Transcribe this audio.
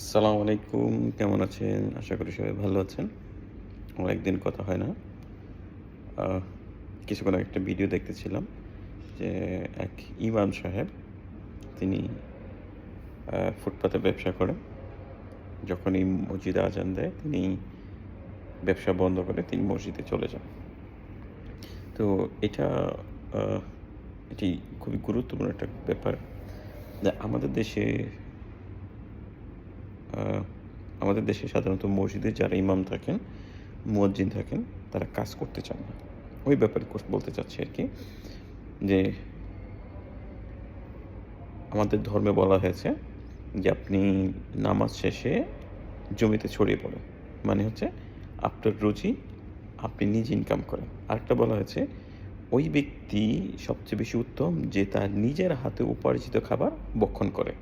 আসসালামু আলাইকুম, কেমন আছেন? আশা করি সবাই ভালো আছেন। অনেকদিন কথা হয় না। কিছুক্ষণ একটা ভিডিও দেখতেছিলাম যে এক ইমাম সাহেব, তিনি ফুটপাতে ব্যবসা করেন। যখনই মসজিদে আজান দেয়, তিনি ব্যবসা বন্ধ করে তিনি মসজিদে চলে যান। তো এটা এটি খুবই গুরুত্বপূর্ণ একটা ব্যাপার। আমাদের দেশে আমাদের দেশে সাধারণত মসজিদে যারা ইমাম থাকেন, মুয়াজ্জিন থাকেন, তারা কাজ করতে চান না। ওই ব্যাপারে বলতে চাচ্ছি আর কি যে আমাদের ধর্মে বলা হয়েছে যে আপনি নামাজ শেষে জমিতে ছড়িয়ে পড়েন। মানে হচ্ছে আপনার রুজি আপনি নিজে ইনকাম করেন। আরেকটা বলা হয়েছে, ওই ব্যক্তি সবচেয়ে বেশি উত্তম যে তার নিজের হাতে উপার্জিত খাবার বক্ষণ করে।